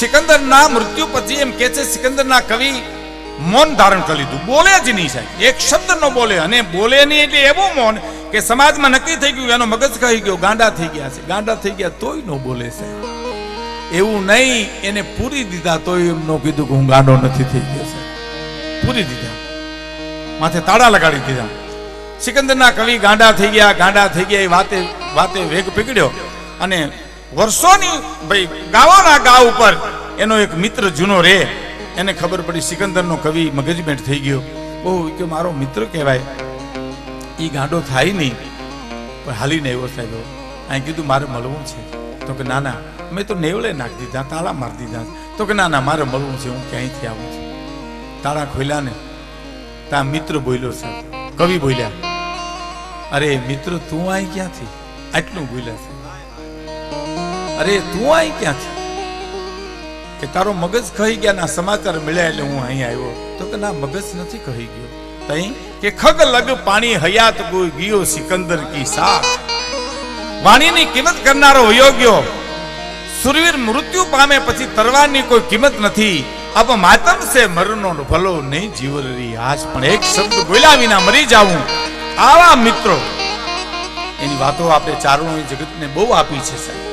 સિકંદરના મૃત્યુ પછી એમ કે છે, સિકંદરના કવિ, મૌન ધારણ કરી લીધું. બોલે જ નહીં સાહેબ. એક શબ્દ ન બોલે અને બોલે નહીં એટલે એવું મૌન કે સમાજમાં નક્કી થઈ ગયું, એનો મગજ કહી ગયો, ગાંડા થઈ ગયા છે. ગાંડા થઈ ગયા તોય ન બોલે છે એવું નહીં, એને પૂરી દીધા તોય એમ કીધું કે હું ગાંડો નથી થઈ ગયો છે પૂરી દીધા. માથે તાળા લગાડી દીધા. સિકંદરના કવિ ગાંડા થઈ ગયા, ગાંડા થઈ ગયા, એ વાતે વાતે વેગ પકડ્યો અને વર્ષોની ભાઈ ગાવાના ગાવ ઉપર એનો એક મિત્ર જૂનો રે, એને ખબર પડી સિકંદરનો કવિ મગજમેન્ટ થઈ ગયો. બહુ કે મારો મિત્ર કહેવાય. એ ગાંડો થાય નહીં, પણ હાલીને એવો સાહેબ. અહીં કીધું મારે મળવું છે. તો કે, ના ના, મેં તો નેવળે નાખી દીધા, તાળા મારી દીધા. તો કે, ના ના, મારે મળવું છે, હું ક્યાંયથી આવું છું? તાળા ખોલ્યા ને, તા મિત્ર બોલ્યો છે કવિ બોલ્યા. અરે, મિત્ર, તું અહીં ક્યાંથી? આટલું બોલ્યા છે અરે, તું અહીં ક્યાંથી? કે તારો મગજ કહી ગયા ના સમાચાર મળ્યા એટલે હું અહીં આવ્યો. તો કે ના, મગજ નથી કહી ગયો. તઈ કે ખગ લગ પાણી હયાત કોઈ ગયો સિકંદર કી સાથ વાણીની કિંમત કરનારો અયોગ્યો. સુરવીર મૃત્યુ પામે પછી તરવાની કોઈ કિંમત નથી. અબ માતમ સે મરનો ભલો નહીં જીવરી આજ પણ એક શબ્દ બોલ્યા વિના મરી જાવું આવા મિત્રો. એની વાતો આપણે ચારણો જગતને બહુ આપી છે સાહેબ.